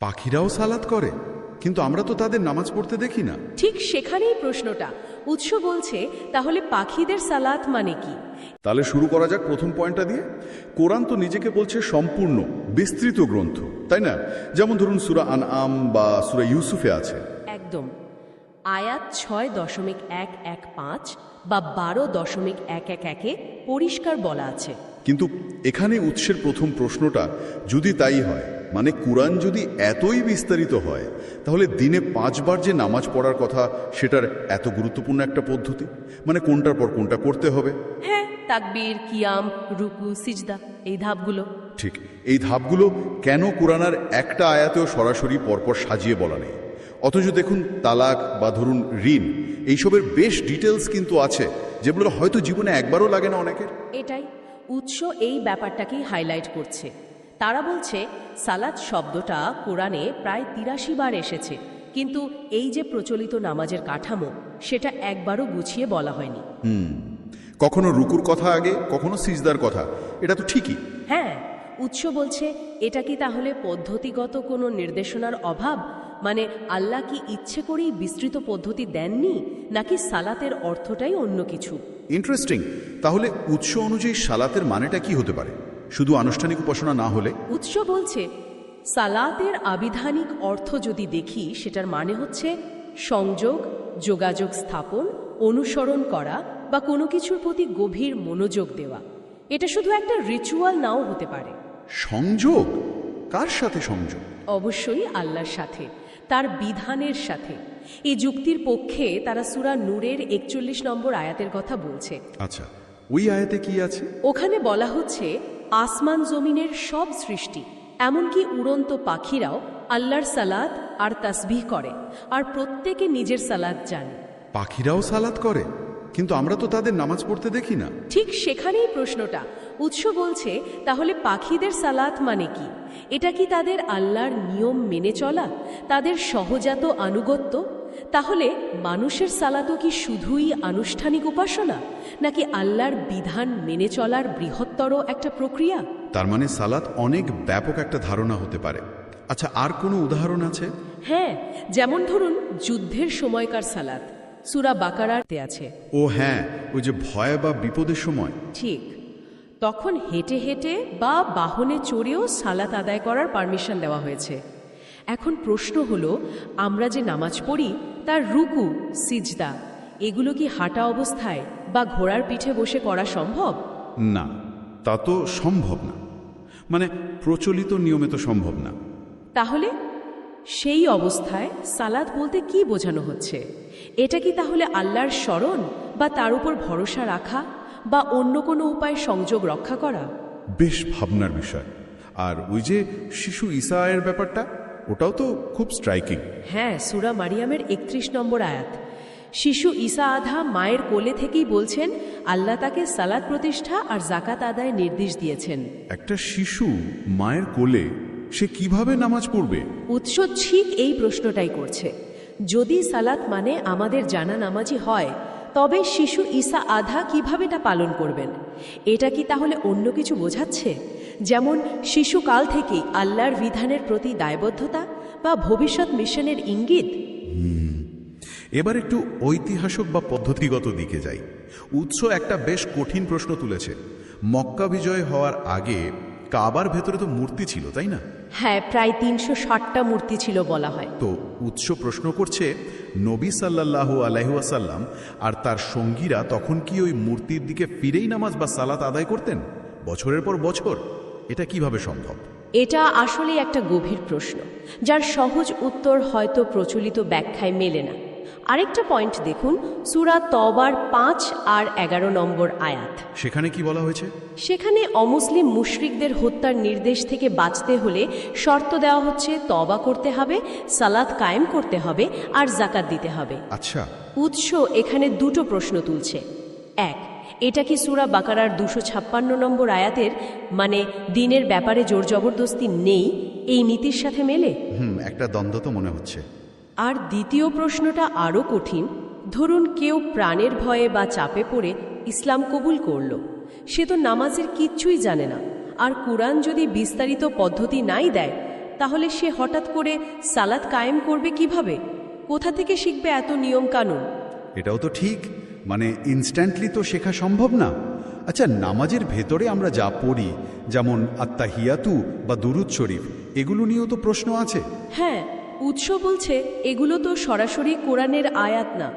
পাখিরাও সালাত করে কিন্তু আমরা তো তাদের নামাজ পড়তে দেখি না। ঠিক সেখানেই প্রশ্নটা। উৎস বলছে তাহলে পাখিদের সালাত মানে কি? তাহলে শুরু করা যাক প্রথম পয়েন্টটা দিয়ে। কোরআন তো নিজেকে বলছে সম্পূর্ণ বিস্তৃত গ্রন্থ তাই না? যেমন ধরুন সুরা আন আম বা সুরা ইউসুফে আছে। একদম। আয়াত ছয় দশমিক এক এক পাঁচ বা বারো দশমিক এক এক একে পরিষ্কার বলা আছে। কিন্তু এখানে উৎসের প্রথম প্রশ্নটা যদি তাই হয় মানে কোরআন যদি এতই বিস্তারিত হয় তাহলে দিনে পাঁচবার যে নামাজ পড়ার কথা সেটার এত গুরুত্বপূর্ণ একটা পদ্ধতি? মানে কোনটার পর কোনটা করতে হবে? হ্যাঁ তাকবীর কিয়াম রুকু সিজদা এই ধাপগুলো। ঠিক। এই ধাপগুলো কেন কোরআনার একটা আয়াতেও সরাসরি পরপর সাজিয়ে বলা নেই? অথচ দেখুন তালাক বা ধরুন ঋণ এইসবের বেশ ডিটেলস কিন্তু আছে যেগুলো হয়তো জীবনে একবারও লাগে না অনেকের। এটাই উৎস এই ব্যাপারটাকেই হাইলাইট করছে। তারা বলছে সালাত শব্দটা কোরআনে প্রায় তিরাশি বার এসেছে কিন্তু এই যে প্রচলিত নামাজের কাঠামো সেটা একবারও গুছিয়ে বলা হয়নি। কখনো রুকুর কথা আগে কখনো সিজদার কথা এটা তো ঠিকই। হ্যাঁ উৎস বলছে এটা কি তাহলে পদ্ধতিগত কোনো নির্দেশনার অভাব? মানে আল্লাহ কি ইচ্ছে করেই বিস্তৃত পদ্ধতি দেননি নাকি সালাতের অর্থটাই অন্য কিছু? ইন্টারেস্টিং তাহলে উৎস অনুযায়ী সালাতের মানেটা কি হতে পারে? শুধু আনুষ্ঠানিক উপাসনা না হলে? উৎস বলছে সালাতের আবিধানিক অর্থ যদি দেখি সেটার মানে হচ্ছে সংযোগ যোগাযোগ স্থাপন অনুসরণ করা বা কোনো কিছুর প্রতি গভীর মনোযোগ দেওয়া। এটা শুধু একটা রিচুয়াল নাও হতে পারে। সংযোগ? কার সাথে সংযোগ? অবশ্যই আল্লাহর সাথে তার বিধানের সাথে। এই যুক্তির পক্ষে তারা সুরা নূরের একচল্লিশ নম্বর আয়াতের কথা বলছে। আচ্ছা ওই আয়াতে কি আছে? ওখানে বলা হচ্ছে আসমান জমিনের সব সৃষ্টি এমনকি উড়ন্ত পাখিরাও আল্লাহর সালাদ আর তাসবিহ করে আর প্রত্যেকে নিজের সালাদ জানে। পাখিরাও সালাত করে কিন্তু আমরা তো তাদের নামাজ পড়তে দেখি না। ঠিক সেখানেই প্রশ্নটা। উৎস বলছে তাহলে পাখিদের সালাত মানে কি? এটা কি তাদের আল্লাহর নিয়ম মেনে চলা? তাদের সহজাত আনুগত্য? তাহলে মানুষের সালাতও কি শুধুই আনুষ্ঠানিক উপাসনা নাকি আল্লাহর বিধান মেনে চলার বৃহত্তর একটা প্রক্রিয়া? তার মানে সালাত অনেক ব্যাপক একটা ধারণা হতে পারে। আচ্ছা আর কোনো উদাহরণ আছে? হ্যাঁ যেমন ধরুন যুদ্ধের সময়কার সালাত সুরা বাকারাতে আছে। ও হ্যাঁ ওই যে ভয় বা বিপদের সময়। ঠিক। তখন হেঁটে হেঁটে বা বাহনে চড়েও সালাত আদায় করার পারমিশন দেওয়া হয়েছে। এখন প্রশ্ন হলো আমরা যে নামাজ পড়ি তার রুকু সিজদা এগুলো কি হাঁটা অবস্থায় বা ঘোড়ার পিঠে বসে করা সম্ভব? না তা তো সম্ভব না। মানে প্রচলিত নিয়মে তো সম্ভব না। তাহলে? সেই অবস্থায় সালাদ বলতে কি বোঝানো হচ্ছে? এটা কি তাহলে আল্লাহর স্মরণ বা তার উপর ভরসা রাখা বা অন্য কোনো উপায় সংযোগ রক্ষা করা? বেশ ভাবনার বিষয়। আর ওই যে শিশু ইসায়ের ব্যাপারটা? ওটাও তো খুব স্ট্রাইকিং হ্যাঁ সুরা মারিয়ামের একত্রিশ নম্বর আয়াত। শিশু ঈসা আধা মায়ের কোলে থেকেই বলছেন আল্লাহ তাকে সালাদ প্রতিষ্ঠা আর জাকাত আদায় নির্দেশ দিয়েছেন। একটা শিশু মায়ের কোলে সে কীভাবে নামাজ পড়বে? উৎস ঠিক এই প্রশ্নটাই করছে। যদি সালাত মানে আমাদের জানা নামাজি হয় তবে শিশু ঈসা আধা কীভাবে তা পালন করবেন? এটা কি তাহলে অন্য কিছু বোঝাচ্ছে? যেমন শিশুকাল থেকেই আল্লাহর বিধানের প্রতি দায়বদ্ধতা বা ভবিষ্যৎ মিশনের ইঙ্গিত। এবার একটু ঐতিহাসিক বা পদ্ধতিগত দিকে যাই। উৎস একটা বেশ কঠিন প্রশ্ন তুলেছে। মক্কা বিজয় হওয়ার আগে কাবার ভেতরে তো মূর্তি ছিল তাই না? হ্যাঁ প্রায় তিনশো ষাটটা মূর্তি ছিল বলা হয়। তো উৎস প্রশ্ন করছে নবী সাল্লাল্লাহু আলাইহাসাল্লাম আর তার সঙ্গীরা তখন কি ওই মূর্তির দিকে ফিরেই নামাজ বা সালাত আদায় করতেন? বছরের পর বছর। এটা কীভাবে সম্ভব? এটা আসলে একটা গভীর প্রশ্ন যার সহজ উত্তর হয়তো প্রচলিত ব্যাখ্যায় মেলে না। আরেকটা পয়েন্ট দেখুন সুরা তবার পাঁচ আর এগারো নম্বর আয়াত। সেখানে কি বলা হয়েছে? সেখানে অমুসলিম মুশরিকদের হত্যার নির্দেশ থেকে বাঁচতে হলে শর্ত দেওয়া হচ্ছে তবা করতে হবে সালাদ কায়েম করতে হবে আর জাকাত দিতে হবে। আচ্ছা। উৎস এখানে দুটো প্রশ্ন তুলছে। এক এটা কি সুরা বাকারার দুশো ছাপ্পান্ন নম্বর আয়াতের মানে দিনের ব্যাপারে জোর জবরদস্তি নেই এই নীতির সাথে মেলে? হুম একটা দ্বন্দ্ব তো মনে হচ্ছে। আর দ্বিতীয় প্রশ্নটা আরও কঠিন। ধরুন কেউ প্রাণের ভয়ে বা চাপে পড়ে ইসলাম কবুল করল। সে তো নামাজের কিচ্ছুই জানে না। আর কোরআন যদি বিস্তারিত পদ্ধতি নাই দেয় তাহলে সে হঠাৎ করে সালাত কায়েম করবে কীভাবে? কোথা থেকে শিখবে এত নিয়ম কানুন এটাও তো ঠিক। মানে ইনস্ট্যান্টলি তো শেখা সম্ভব না। আচ্ছা নামাজের ভেতরে আমরা যা পড়ি যেমন আত্মা হিয়াতু বা দুরুদ শরীফ এগুলো নিয়েও তো প্রশ্ন আছে। হ্যাঁ উৎস বলছে এগুলো তো সরাসরি কোরআনের আয়াত না।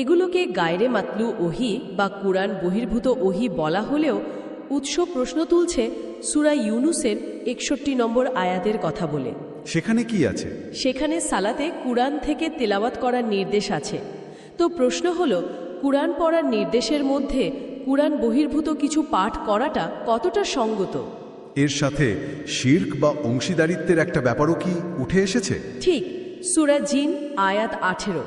এগুলোকে গায়রে মাতলু ওহি বা কোরআন বহির্ভূত ওহি বলা হলেও উৎস প্রশ্ন তুলছে সুরা ইউনুসের একষট্টি নম্বর আয়াতের কথা বলে। সেখানে কি আছে? সেখানে সালাতে কোরআন থেকে তেলাওয়াত করার নির্দেশ আছে। তো প্রশ্ন হলো কুরআন পড়ার নির্দেশের মধ্যে কুরআন বহির্ভূত কিছু পাঠ করাটা কতটা সঙ্গত? এর সাথে শির্ক বা অংশীদারিত্বের একটা ব্যাপারও কি উঠে এসেছে? ঠিক সুরা জিন আয়াত আঠেরো।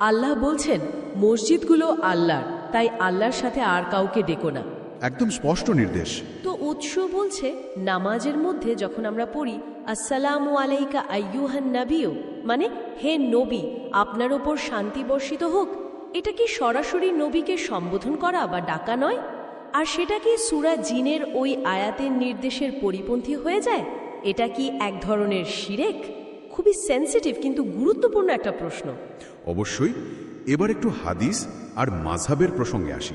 আল্লাহ বলছেন মসজিদগুলো আল্লাহর তাই আল্লাহর সাথে আর কাউকে ডেকো না। একদম স্পষ্ট নির্দেশ। তো উৎস বলছে নামাজের মধ্যে যখন আমরা পড়ি আসসালামু আলাইকা আইয়ুহান নাবিও মানে হে নবী আপনার ওপর শান্তি বর্ষিত হোক এটা কি সরাসরি নবীকে সম্বোধন করা বা ডাকা নয়? আর সেটা কি সুরা জিনের ওই আয়াতের নির্দেশের পরিপন্থী হয়ে যায়? এটা কি এক ধরনের শিরেক? খুবই সেন্সিটিভ কিন্তু গুরুত্বপূর্ণ একটা প্রশ্ন। অবশ্যই। এবার একটু হাদিস আর মাঝাবের প্রসঙ্গে আসি।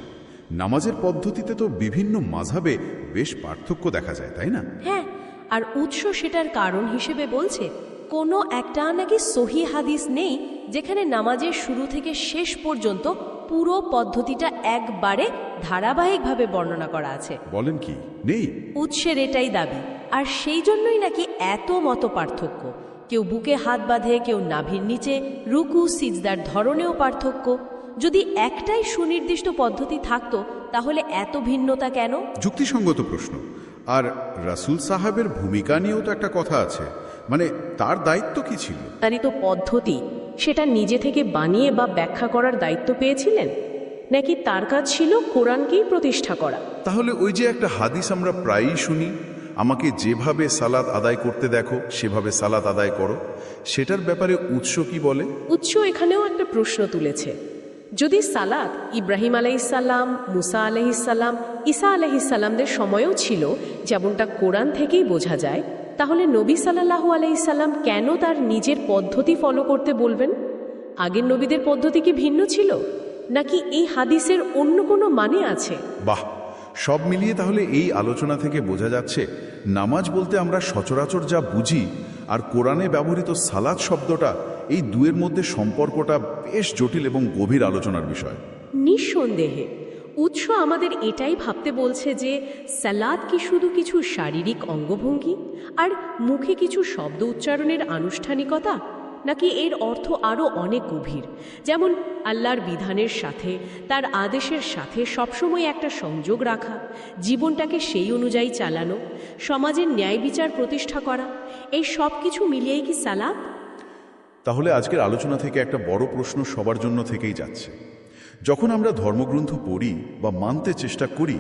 নামাজের পদ্ধতিতে তো বিভিন্ন মাঝাবে বেশ পার্থক্য দেখা যায় তাই না? হ্যাঁ আর উৎস সেটার কারণ হিসেবে বলছে কোনো একটা নাকি সহি হাদিস নেই যেখানে নামাজের শুরু থেকে শেষ পর্যন্ত পুরো পদ্ধতিটা একবারে ধারাবাহিকভাবে বর্ণনা করা আছে। বলেন কি? নেই। উৎসের এটাই দাবি। আর সেই জন্যই নাকি এত মত পার্থক্য। কেউ বুকে হাত বাঁধে কেউ নাভির নিচে রুকু সিজদার ধরনেও পার্থক্য। যদি একটাই সুনির্দিষ্ট পদ্ধতি থাকতো তাহলে এত ভিন্নতা কেন? যুক্তিসঙ্গত প্রশ্ন। আর রাসূল সাহাবের ভূমিকা নিয়েও তো একটা কথা আছে। মানে তার দায়িত্ব কি ছিল? নির্ধারিত পদ্ধতি। সেটা নিজে থেকে বানিয়ে বা ব্যাখ্যা করার দায়িত্ব পেয়েছিলেন? নাকি তার কাজ ছিল কোরআনকেই প্রতিষ্ঠা করা? তাহলে ওই যে একটা হাদিস আমরা প্রায়ই শুনি আমাকে যেভাবে সালাত আদায় করতে দেখো সেভাবে সালাত আদায় করো সেটার ব্যাপারে উৎস কি বলে? উৎস এখানেও একটা প্রশ্ন তুলেছে। যদি সালাত ইব্রাহিম আলাইসাল্লাম মুসা আলহিসাল্লাম ঈসা আলহিসাল্লামদের সময়েও ছিল যেমনটা কোরআন থেকেই বোঝা যায় তাহলে নবী সাল্লাহু আলাইসাল্লাম কেন তার নিজের পদ্ধতি ফলো করতে বলবেন? আগের নবীদের পদ্ধতি কি ভিন্ন ছিল? নাকি এই হাদিসের অন্য কোনো মানে আছে? বাহ! সব মিলিয়ে তাহলে এই আলোচনা থেকে বোঝা যাচ্ছে নামাজ বলতে আমরা সচরাচর যা বুঝি আর কোরআনে ব্যবহৃত সালাদ শব্দটা এই দুয়ের মধ্যে সম্পর্কটা বেশ জটিল এবং গভীর আলোচনার বিষয়। নিঃসন্দেহে। উৎস আমাদের এটাই ভাবতে বলছে যে সালাদ কি শুধু কিছু শারীরিক অঙ্গভঙ্গি আর মুখে কিছু শব্দ উচ্চারণের আনুষ্ঠানিকতা? নাকি এর অর্থ আরও অনেক গভীর? যেমন আল্লাহর বিধানের সাথে, তার আদেশের সাথে সবসময় একটা সংযোগ রাখা, জীবনটাকে সেই অনুযায়ী চালানো, সমাজের ন্যায় বিচার প্রতিষ্ঠা করা, এই সব কিছু মিলিয়েই কি সালাদ? তাহলে আজকের আলোচনা থেকে একটা বড় প্রশ্ন সবার জন্য থেকেই যাচ্ছে। যখন আমরা ধর্মগ্রন্থ পড়ি বা মানতে চেষ্টা করি,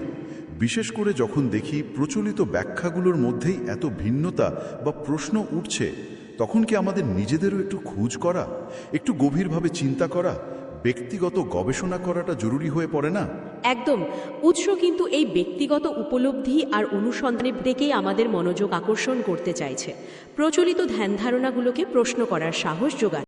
বিশেষ করে যখন দেখি প্রচলিত ব্যাখ্যাগুলোর মধ্যেই এত ভিন্নতা বা প্রশ্ন উঠছে, তখন কি আমাদের নিজেদেরও একটু খোঁজ করা, একটু গভীরভাবে চিন্তা করা, ব্যক্তিগত গবেষণা করাটা জরুরি হয়ে পড়ে না? একদম। উৎস কিন্তু এই ব্যক্তিগত উপলব্ধি আর অনুসন্ধানের দিকেই আমাদের মনোযোগ আকর্ষণ করতে চাইছে। প্রচলিত ধ্যান ধারণাগুলোকে প্রশ্ন করার সাহস যোগায়।